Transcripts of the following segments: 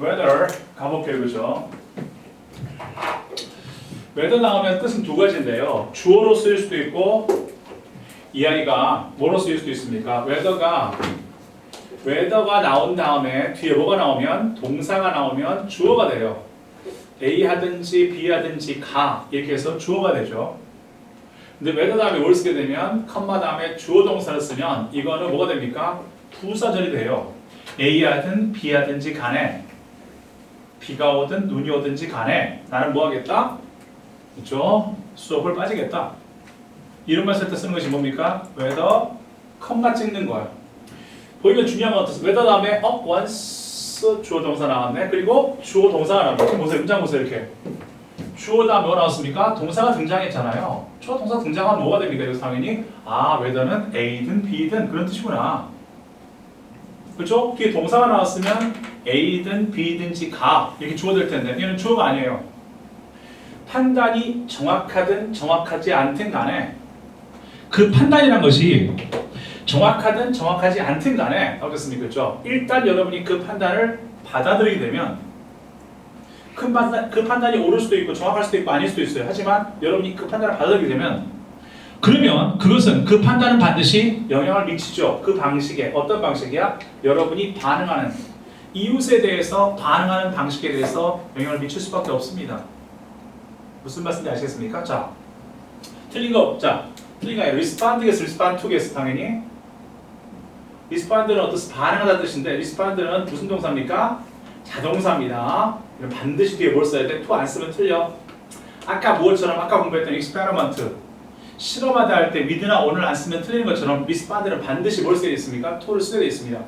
whether 그죠? whether 나오면 뜻은 두 가지인데요. 주어로 쓰일 수도 있고 이 아이가 뭐로 쓰일 수도 있습니까? whether가 whether가 나온 다음에 뒤에 뭐가 나오면 동사가 나오면 주어가 돼요. A 하든지 B 하든지 가 이렇게 해서 주어가 되죠. 근데 whether 다음에 뭘 쓰게 되면 컴마 다음에 주어 동사를 쓰면 이거는 뭐가 됩니까? 부사절이 돼요. A 하든 B 하든지 간에 비가 오든 눈이 오든지 간에 나는 뭐 하겠다? 그렇죠? 수업을 빠지겠다. 이런 말쓸때 쓰는 것이 뭡니까? whether 컴마 찍는 거예요. 보이면 중요한 건 어떻습니까? whether 다음에 up once 주어 동사 나왔네. 그리고 주어 동사가 나왔네. 보세요. 문장 보세요. 이렇게. 주어 다음에 뭐 나왔습니까? 동사가 등장했잖아요. 주어 동사 등장하면 뭐가 됩니까? 여기서 당연히 아 whether는 A든 B든 그런 뜻이구나. 그렇죠? 뒤에 동사가 나왔으면 A든 B든지 가 이렇게 주어 될 텐데 얘는 주어가 아니에요. 판단이 정확하든 정확하지 않든 간에 그 판단이란 것이 정확하든 정확하지 않든 간에 어떻습니까? 그렇죠? 일단 여러분이 그 판단을 받아들이게 되면 그, 판단, 그 판단이 옳을 수도 있고 정확할 수도 있고 아닐 수도 있어요. 하지만 여러분이 그 판단을 받아들이게 되면 그러면 그것은 그 판단은 반드시 영향을 미치죠. 그 방식에 어떤 방식이야? 여러분이 반응하는 이웃에 대해서 반응하는 방식에 대해서 영향을 미칠 수밖에 없습니다. 무슨 말씀인지 아시겠습니까? 자, 틀린 거, 자, 틀린 거 아니라 respond겠어, respond to겠어, 당연히. respond는 어떤 반응하다 뜻인데 respond는 무슨 동사입니까? 자동사입니다. 반드시 뒤에 뭘 써야 돼? to 안 쓰면 틀려. 아까 무엇처럼 아까 공부했던 experiment 실험하다 할때 with나 on을 안 쓰면 틀리는 것처럼 respond는 반드시 뭘 써야 있습니까? to를 써야 있습니다.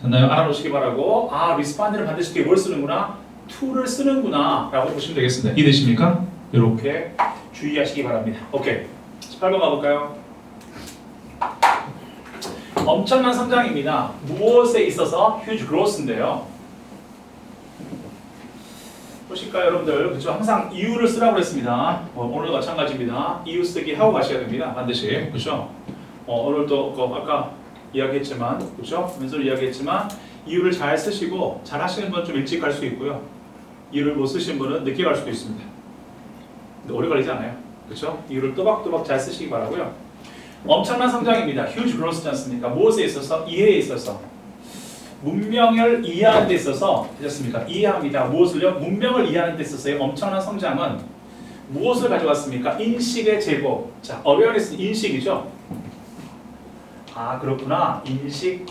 됐나요? 알아놓으시기 바라고 아 respond는 반드시 뒤에 뭘 쓰는구나? to를 쓰는구나 라고 보시면 되겠습니다. 이해되십니까? 이렇게 주의하시기 바랍니다. 오케이 18번 가볼까요? 엄청난 성장입니다. 무엇에 있어서 huge growth인데요. 보실까요, 여러분들? 그렇죠? 항상 이유를 쓰라고 그랬습니다. 어, 오늘도 마찬가지입니다. 이유 쓰기 하고 가셔야 됩니다. 반드시. 그렇죠? 어, 오늘도 그 아까 이야기했지만, 그렇죠? 문서를 이야기했지만 이유를 잘 쓰시고 잘 하시는 분 좀 일찍 갈 수 있고요. 이유를 못 쓰신 분은 늦게 갈 수도 있습니다. 근데 오래 걸리지 않아요. 그렇죠? 이유를 또박또박 잘 쓰시기 바라고요. 엄청난 성장입니다. huge growth지 않습니까? 무엇에 있어서? 이해에 있어서. 문명을 이해하는 데 있어서 되셨습니까? 이해합니다. 무엇을요? 문명을 이해하는 데 있어서의 엄청난 성장은 무엇을 가져왔습니까? 인식의 제고. 자, awareness 인식이죠. 아 그렇구나. 인식.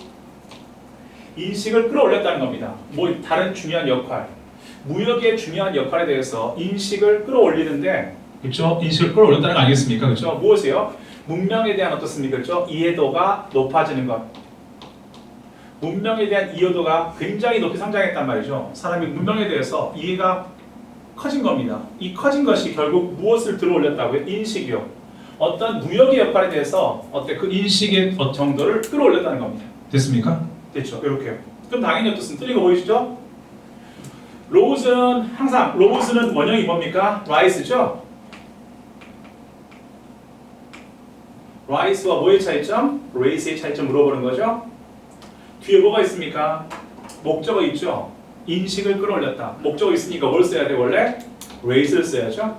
인식을 끌어올렸다는 겁니다. 뭐 다른 중요한 역할. 무역의 중요한 역할에 대해서 인식을 끌어올리는데 그렇죠? 인식을 끌어올렸다는 거 아니겠습니까? 그렇죠? 무엇이요? 문명에 대한 어떻습니까? 그렇죠? 이해도가 높아지는 것. 문명에 대한 이해도가 굉장히 높이 성장했단 말이죠. 사람이 문명에 대해서 이해가 커진 겁니다. 이 커진 것이 결국 무엇을 들어올렸다고요? 인식이요. 어떤 무역의 역할에 대해서 어때 그 인식의 어- 정도를 끌어올렸다는 겁니다. 됐습니까? 됐죠. 이렇게. 그럼 당연히 어떻습니까? 거 보이시죠? 로즈는 항상 로즈는 원형이 뭡니까? 라이스죠. 라이스와 뭐의 차이점? 레이스의 차이점 물어보는 거죠. 뒤에 뭐가 있습니까? 목적어 있죠. 인식을 끌어올렸다. 목적어 있으니까 뭘 써야 돼 원래? rais를 써야죠.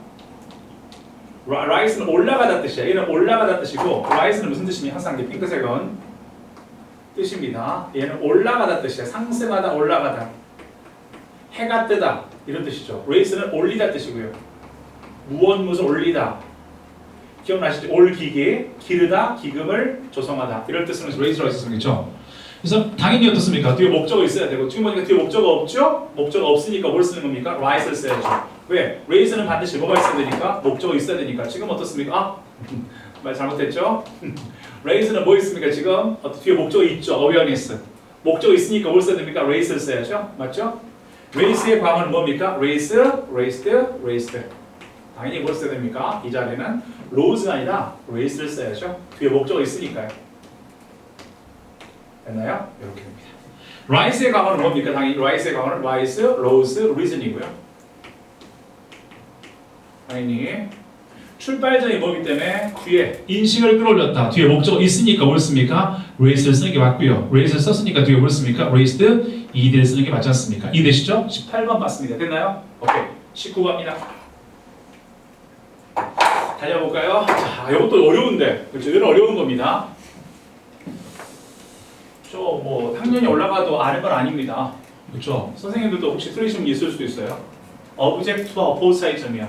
라- rise는 올라가다 뜻이야. 얘는 올라가다 뜻이고 rise는 무슨 뜻이니? 항상 이 핑크색은 뜻입니다. 얘는 올라가다 뜻이야. 상승하다, 올라가다. 해가 뜨다 이런 뜻이죠. raise는 올리다 뜻이고요. 무언 무슨 올리다. 기억나시죠? 올기기, 기르다, 기금을 조성하다 이럴 뜻은 raise라고 했었겠죠. 그래서 당연히 어떻습니까? 뒤에 목적어 있어야 되고 지금 보니까 뒤에 목적어 없죠? 목적어 없으니까 뭘 쓰는 겁니까? rise를 써야죠. 왜? raise는 반드시 뭐가 있어야 되니까? 목적어 있어야 되니까. 지금 어떻습니까? 아, 말 잘못했죠? raise는 뭐 있습니까? 지금 어, 뒤에 목적어 있죠? awareness. 목적어 있으니까 뭘 써야 됩니까? raise를 써야죠. 맞죠? raise의 과거는 뭡니까? raise, raised, raised. 당연히 뭘 써야 됩니까? 이 자리는 rose가 아니라 raise를 써야죠. 뒤에 목적어 있으니까요. 됐나요? 이렇게 됩니다. rise의 과거는 뭡니까? 당연히 rise의 과거는 rise, rose, reason이고요. 당연히 출발점이 뭐기 때문에 뒤에 인식을 끌어올렸다. 뒤에 목적어 있으니까 뭘 씁니까? raised를 쓰는 게 맞고요. raised를 썼으니까 뒤에 뭘 씁니까? raised ed를 쓰는 게 맞지 않습니까? 이해되시죠? 18번 맞습니다. 됐나요? 오케이. 19번입니다. 달려볼까요? 자, 이것도 어려운데. 그렇죠? 이건 어려운 겁니다. 저 뭐 학년이 올라가도 아는 건 아닙니다. 그렇죠? 선생님들도 혹시 틀리신 분 있을 수도 있어요. object와 oppose 차이점이야.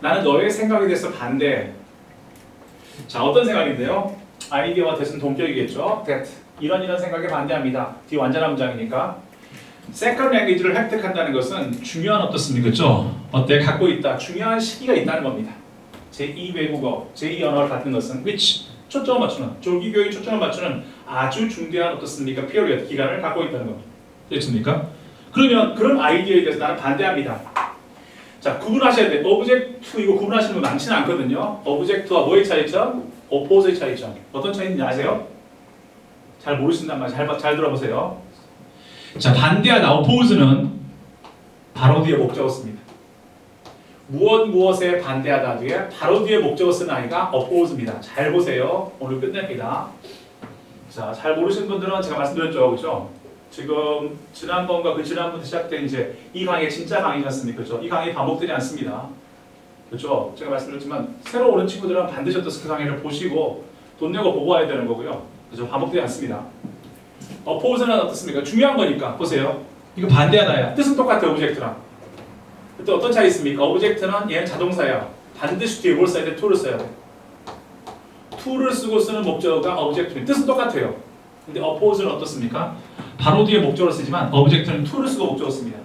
나는 너의 생각에 대해서 반대. 자, 어떤 생각인데요? 아이디어와 대신 동격이겠죠. that 이런 이런 생각에 반대합니다. 뒤 완전한 문장이니까. second language를 획득한다는 것은 중요한 어떻습니까? 그렇죠? 어때? 갖고 있다. 중요한 시기가 있다는 겁니다. 제2 외국어, 제2 언어를 갖는 것은 which 초점을 맞추는 조기 교육 초점을 맞추는 아주 중대한 어떻습니까? period 기간을 갖고 있다는 겁니다. 됐습니까? 그러면 그런 아이디어에 대해서 나는 반대합니다. 자 구분하셔야 돼. 오브젝트 이거 구분하시는 분 많지는 않거든요. 오브젝트와 뭐의 차이점? 오포즈의 차이점. 어떤 차이인지 아세요? 잘 모르신단 말이에요. 잘, 봐- 잘 들어보세요. 자 반대하다 오포즈는 바로 뒤에 목적어 씁니다. 무엇 무엇에 반대하다 뒤에 바로 뒤에 목적어 쓰는 아이가 oppose입니다. 잘 보세요. 오늘 끝냅니다. 자, 잘 모르시는 분들은 제가 말씀드렸죠, 그렇죠? 지금 지난번과 그 지난번 시작된 이제 이 강의 진짜 강의지 않습니까, 그렇죠? 이 강의 반복되지 않습니다. 그렇죠? 제가 말씀드렸지만 새로 오는 친구들은 반드시 어떤 그 강의를 보시고 돈 내고 보고 와야 되는 거고요. 그렇죠? 반복되지 않습니다. oppose는 어떻습니까? 중요한 거니까 보세요. 이거 반대하다야. 뜻은 똑같아요, 오브젝트랑. 또 어떤 차이 있습니까? 오브젝트는 얘는 자동사야. 반드시 뒤에 뭘 써야 돼? to를 써야 돼. to를 쓰고 쓰는 목적어가 오브젝트인 뜻은 똑같아요. 근데 oppose는 어떻습니까? 바로 뒤에 목적어를 쓰지만 오브젝트는 to를 쓰고 목적어 씁니다.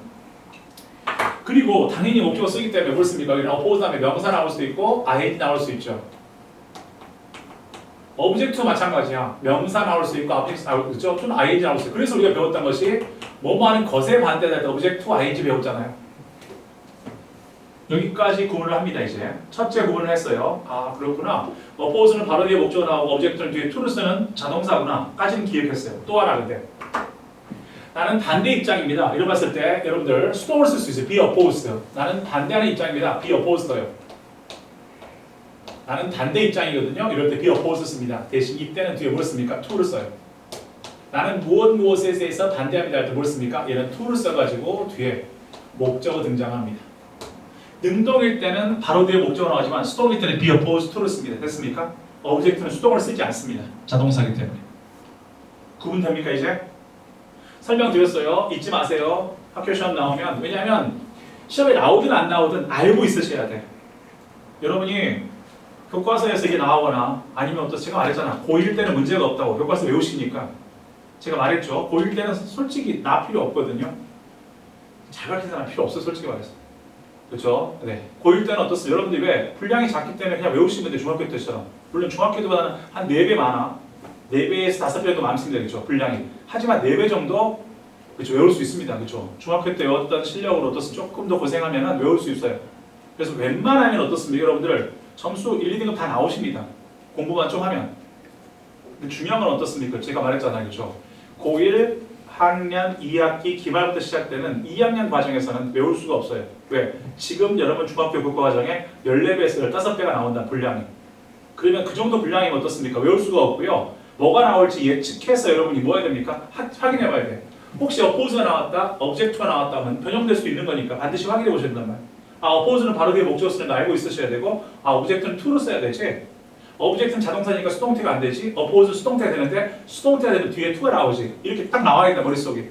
그리고 당연히 목적어 쓰기 때문에 뭘 씁니까? oppose 다음에 명사 나올 수도 있고 ing 나올 수 있죠. 오브젝트도 마찬가지야. 명사 나올 수 있고 object 나올 수 있죠. 또는 ing 나올 수 있고. 그래서 우리가 배웠던 것이 뭐뭐 하는 것에 반대할 때 오브젝트 ing 배웠잖아요. 여기까지 구분을 합니다 이제. 첫째 구분을 했어요. 아 그렇구나. oppose는 바로 뒤에 목적어 나오고 object는 뒤에 쓰는 자동사구나. 까지는 기억했어요. 또 하나 근데 나는 반대 입장입니다. 이런 봤을 때 여러분들 수동을 쓸 수 있어요. be opposed. 나는 반대하는 입장입니다. be opposed요 나는 반대 입장이거든요. 이럴 때 be opposed 씁니다. 대신 이때는 뒤에 뭘 씁니까? to를 써요. 나는 무엇 무엇에 대해서 반대합니다. 할 때 뭘 씁니까? 얘는 to를 써가지고 뒤에 목적어 등장합니다 능동일 때는 바로 뒤에 목적어 나오지만 수동일 때는 be opposed to를 씁니다. 됐습니까? 오브젝트는 수동을 쓰지 않습니다. 자동사기 때문에. 구분됩니까 이제? 설명드렸어요. 잊지 마세요. 학교 시험 나오면 왜냐하면 시험에 나오든 안 나오든 알고 있으셔야 돼. 여러분이 교과서에서 이게 나오거나 아니면 또 제가 말했잖아. 고1 때는 문제가 없다고 교과서 외우시니까 제가 말했죠. 고1 때는 솔직히 나 필요 없거든요. 잘 가르친 사람 필요 없어 솔직히 말해서. 그렇죠? 네. 고1 때는 어떻습니까? 여러분들이 왜 분량이 작기 때문에 그냥 외우시면 돼 중학교 때처럼. 물론 중학교 때보다는 한 4배 많아. 4배에서 5배 더 많습니다. 그렇죠? 분량이. 하지만 4배 정도 그렇죠? 외울 수 있습니다. 그렇죠? 중학교 때 외웠던 실력으로 어떻습니까? 조금 더 고생하면 외울 수 있어요. 그래서 웬만하면 어떻습니까? 여러분들 점수 1, 2등급 다 나오십니다. 공부만 좀 하면. 근데 중요한 건 어떻습니까? 제가 말했잖아요. 그렇죠? 고1 학년 2학기 기말부터 시작되는 2학년 과정에서는 외울 수가 없어요. 왜? 지금 여러분 중학교 교과 과정에 14배에서 15배가 나온다 분량이. 그러면 그 정도 분량이면 어떻습니까? 외울 수가 없고요. 뭐가 나올지 예측해서 여러분이 뭐 해야 됩니까? 하- 확인해 봐야 돼. 혹시 oppose가 나왔다, object가 나왔다 하면 변형될 수 있는 거니까 반드시 확인해 보셔야 된단 말이에요. 아, oppose는 바로 뒤에 목적어 쓰는 거 알고 있으셔야 되고 아, object는 to를 써야 되지. Object는 자동사니까 수동태가 안 되지. oppose 수동태가 되는데 수동태가 되면 뒤에 to가 나오지. 이렇게 딱 나와야 된다 머릿속에.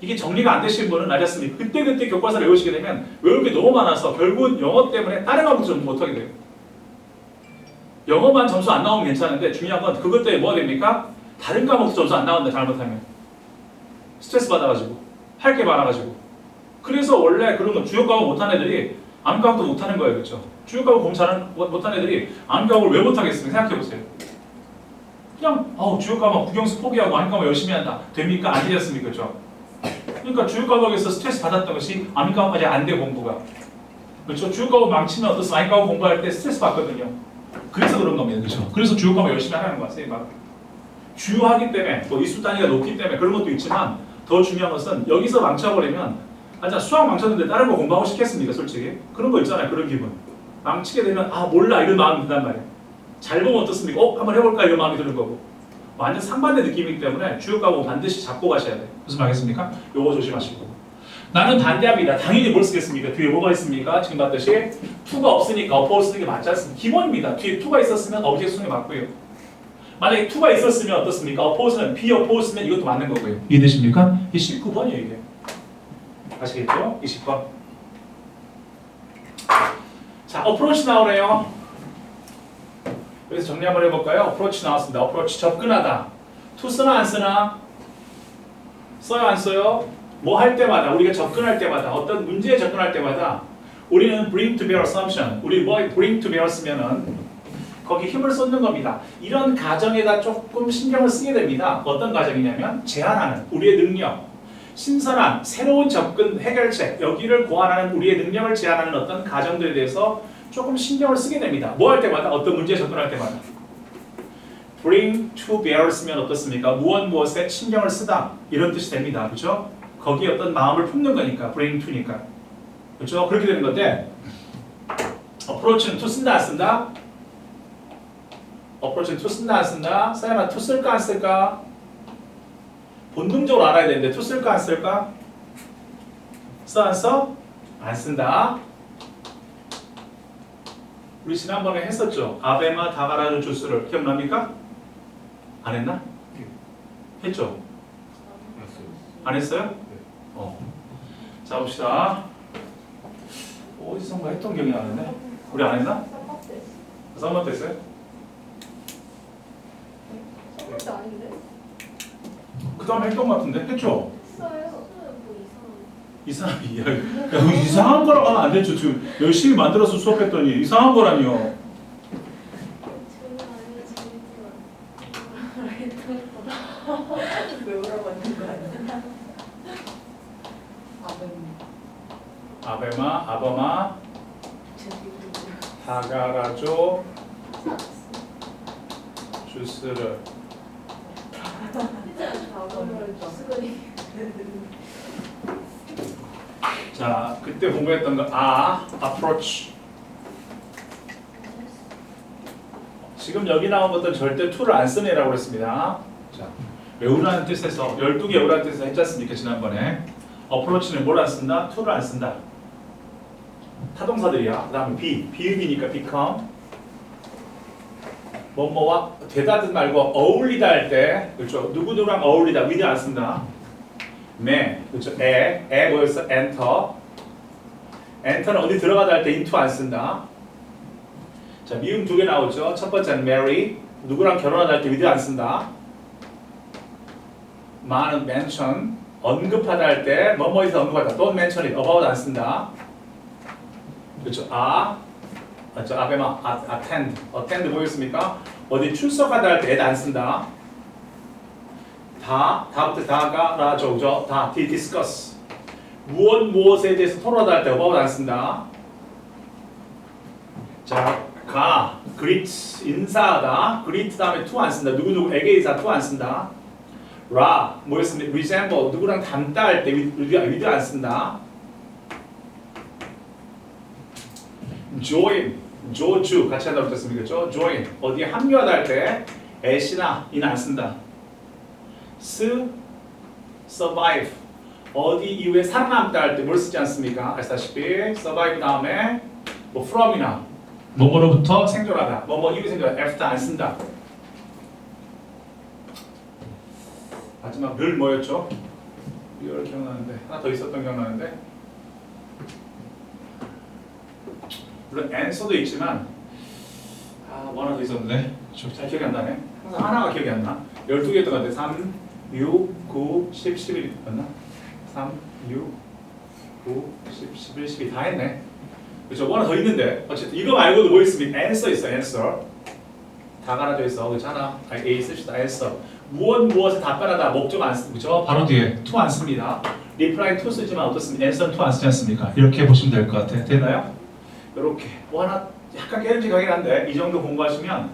이게 정리가 안 되신 분은 알았습니다. 그때그때 교과서를 외우시게 되면 외울 게 너무 많아서 결국은 영어 때문에 다른 과목 좀 못하게 돼요. 영어만 점수 안 나오면 괜찮은데 중요한 건 그것 때문에 뭐가 됩니까? 다른 과목도 점수 안 나온다 잘못하면. 스트레스 받아가지고 할 게 많아가지고. 그래서 원래 그런 거 주요 과목 못하는 애들이 암 과목도 못하는 거예요, 그렇죠? 공부 잘하는 못하는 애들이 암 과목을 왜 못하겠습니까? 생각해 보세요. 그냥 어, 주요 과목 국영수 포기하고 암 과목 열심히 한다. 됩니까? 안 되셨습니까? 그렇죠? 그러니까 주요 과목에서 스트레스 받았던 것이 암 과목까지 안 돼 공부가. 그렇죠? 주요 과목 망치면 어떻습니까? 암 과목 공부할 때 스트레스 받거든요. 그래서 그런 겁니다. 그렇죠? 그래서 주요 과목 열심히 하라는 거야, 선생님. 주요하기 때문에 뭐 이수 단위가 높기 때문에 그런 것도 있지만 더 중요한 것은 여기서 망쳐버리면 아 자 수학 망쳤는데 다른 거 공부하고 싶겠습니까 솔직히 그런 거 있잖아요 그런 기분 망치게 되면 아 몰라 이런 마음이 든단 말이에요 잘 보면 어떻습니까 어 한번 해볼까 이런 마음이 드는 거고 완전 상반된 느낌이기 때문에 주역하고 반드시 잡고 가셔야 돼요. 무슨 말겠습니까? 요거 조심하시고. 나는 반대합니다. 당연히 뭘 쓰겠습니까? 뒤에 뭐가 있습니까? 지금 봤듯이 to가 없으니까 opposite 쓰는 게 맞지 않습니까? 기본입니다. 뒤에 to가 있었으면 object 쓰는 게 맞고요. 만약에 to가 있었으면 어떻습니까? oppose는 be oppose면 이것도 맞는 거고요. 이해되십니까? 이게 19번이에요 이게. 아시겠죠? 20번. 자, approach 나오네요. 여기서 정리 한번 해볼까요? approach 나왔습니다. approach 접근하다. to 쓰나 안 쓰나? 써요 안 써요? 뭐 할 때마다 우리가 접근할 때마다 어떤 문제에 접근할 때마다 우리는 bring to bear assumption 우리 뭐 bring to bear 쓰면은 거기 힘을 쏟는 겁니다. 이런 가정에다 조금 신경을 쓰게 됩니다. 어떤 가정이냐면 제안하는 우리의 능력, 신선한 새로운 접근 해결책 여기를 고안하는 우리의 능력을 제안하는 어떤 가정들에 대해서 조금 신경을 쓰게 됩니다. 뭐 할 때마다 어떤 문제에 접근할 때마다 bring to bear 쓰면 어떻습니까? 무엇 무엇에 신경을 쓰다 이런 뜻이 됩니다. 그렇죠? 거기에 어떤 마음을 품는 거니까 bring to니까 그렇죠? 그렇게 되는 건데 approach는 to 쓴다 안 쓴다? approach는 to 쓴다 안 쓴다? 사연아 to 쓸까 안 쓸까? 본능적으로 알아야 되는데 to 쓸까 안 쓸까? 써 안 써? 안 쓴다. 우리 지난번에 했었죠. 아베마 다가라는 주스를 기억납니까? 안 했나? 했죠. 안 했어요? 어. 자 봅시다. 어디선가 했던 기억이 나는데 우리 안 했나? 썸머 때 했어요? 첫번째 아닌데? 그 다음에 했던 것 같은데 했죠? 했어요. 뭐이 사람이 야, 야, 이상한 거라고 하면 안 되죠. 지금 열심히 만들어서 수업했더니 이상한 거라니요. 이상한. 재미가 외우라고 하는 거 아니야? 아버님 아베마 아버마 다가라조 주스를 자 그때 공부했던 거 아 approach. 지금 여기 나온 것들 절대 to를 안 쓰는 애라고 그랬습니다. 자 외우라는 뜻에서 12개 외우라는 뜻에서 했지 않습니까 지난번에? approach는 뭘 안 쓴다? to를 안 쓴다. 타동사들이야. 그 다음에 be. 비읍이니까 become. 뭐뭐와 되다든 말고 어울리다 할 때 그렇죠. 누구누구랑 어울리다. with 안 쓴다. 매 그렇죠. 에, 에 뭐였어? enter enter는 어디 들어가다 할 때 into 안 쓴다. 자 미음 두 개 나오죠. 첫 번째는 marry. 누구랑 결혼하다 할 때 with 안 쓴다. 많은 mention. 언급하다 할 때 뭐뭐에서 언급하다. don't mention it. about 안 쓴다. 그렇죠. 아 맞죠. 아베마 아, attend. attend 뭐였습니까? 어디 출석하다 할때 at 안 쓴다 다 다부터 다가 라죠 그죠 다 di- discuss 무엇 무엇에 대해서 토론하다 할때 about 안 쓴다? 자가 greet 인사하다. greet 다음에 to 안 쓴다. 누구 누구에게 인사 to 안 쓴다. 라 뭐였습니까? resemble 누구랑 닮다 할때 with, with 안 쓴다. join 조주 같이 한다고 했습니까? 죠 join 어디에 합류하다 할때 at이나 in 안 쓴다. S survive 어디 이후에 살아남다 할 때 뭘 쓰지 않습니까? 아시다시피 survive 다음에 뭐 from이나 뭐뭐로부터 생존하다 뭐뭐 이후 생존하다 after 안 쓴다. 마지막 늘 뭐였죠? 이걸 기억나는데 하나 더 있었던 기억나는데 물론 answer도 있지만 아, 뭐 하나 더 있었는데 좀잘 기억이 안 나네. 항상 하나가 기억이 안 나. 12개 했던 것 같아. 3, 6, 9, 10, 11였나? 3, 6, 9, 10, 11, 12 다 했네. 그렇죠. 뭐 하나 더 있는데 어쨌든 이거 말고도 뭐 있습니까? answer 있어. answer. 다 갈아져 있어. 그렇죠. 하나. 아, A 씁시다. answer. 무엇 무엇에 답변하다 목적 안 쓰, 그죠? 바로 뒤에 to 안 씁니다. reply 쓰지만 어떻습니까? answer to 안 쓰지 않습니까? 이렇게 보시면 될 것 같아요. 되나요? 이렇게 뭐 하나 약간 깨름직하긴 한데 이 정도 공부하시면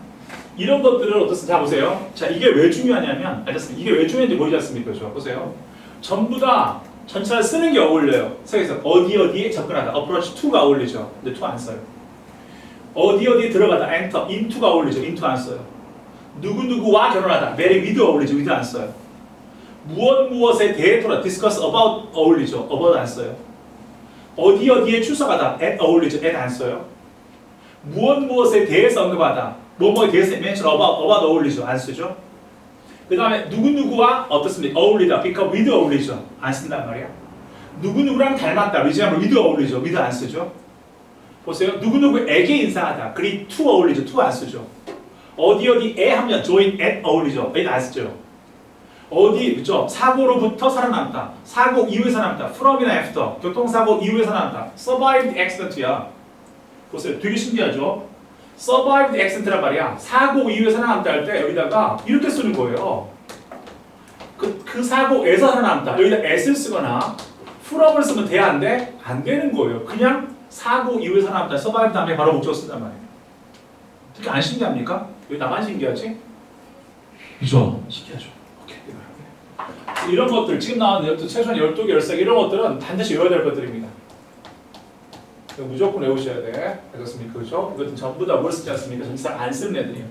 이런 것들을 어떻습니까? 자 보세요. 자 이게 왜 중요하냐면 알겠습니다. 이게 왜 중요한지 보이지 않습니까? 저 보세요. 전부 다 전체를 쓰는 게 어울려요. 그래서 어디 어디에 접근하다. approach to가 어울리죠. 근데 to 안 써요. 어디 어디에 들어가다 enter into가 어울리죠. into 안 써요. 누구누구와 결혼하다. marry with 어울리죠. with 안 써요. 무엇 무엇에 대해 토론 discuss about 어울리죠. about 안 써요. 어디 어디에 출석하다 at 어울리죠. at 안 써요. 무엇 무엇에 대해서 언급하다. 뭐뭐에 대해서 mention about about 어울리죠. 안 쓰죠. 그 다음에 누구누구와 어떻습니까? 어울리다. become with 어울리죠. 안 쓴단 말이야. 누구누구랑 닮았다. 리즈함을 with 어울리죠. with 안 쓰죠. 보세요. 누구누구에게 인사하다. 그리 to 어울리죠. to 안 쓰죠. 어디 어디에 하면 join at 어울리죠. at 안 쓰죠. 어디 그죠? 사고로부터 살아남다. 사고 이후에 살아남다. from이나 after. 교통사고 이후에 살아남다. survived accident야. 보세요. 되게 신기하죠? Survived accident란 말이야. 사고 이후에 살아남다 할 때 여기다가 이렇게 쓰는 거예요. 그, 그 사고에서 살아남다. 여기다 at을 쓰거나 from을 쓰면 돼야 안 돼? 안 되는 거예요. 그냥 사고 이후에 살아남다. survive 다음에 바로 목적어 쓴단 말이에요. 되게 안 신기합니까? 왜 나만 신기하지? 그죠? 신기하죠. 오케이. 이런 것들 지금 나온 열- 최소한 12개, 13개 이런 것들은 반드시 외워야 될 것들입니다. 무조건 외우셔야 돼. 알겠습니까? 그죠? 이것은 전부 다 뭘 쓰지 않습니까? 전치사 안 쓰는 애들이에요.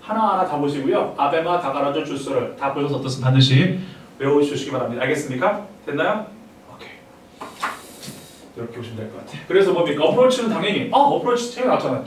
하나하나 다 보시고요. 아베마, 다가라조, 주스를 다 보셔서 어떻습니까? 반드시 외워주시기 바랍니다. 알겠습니까? 됐나요? 오케이. 이렇게 보시면 될 것 같아요. 그래서 뭡니까? 어프로치는 당연히 어 어프로치 책에 나왔잖아요.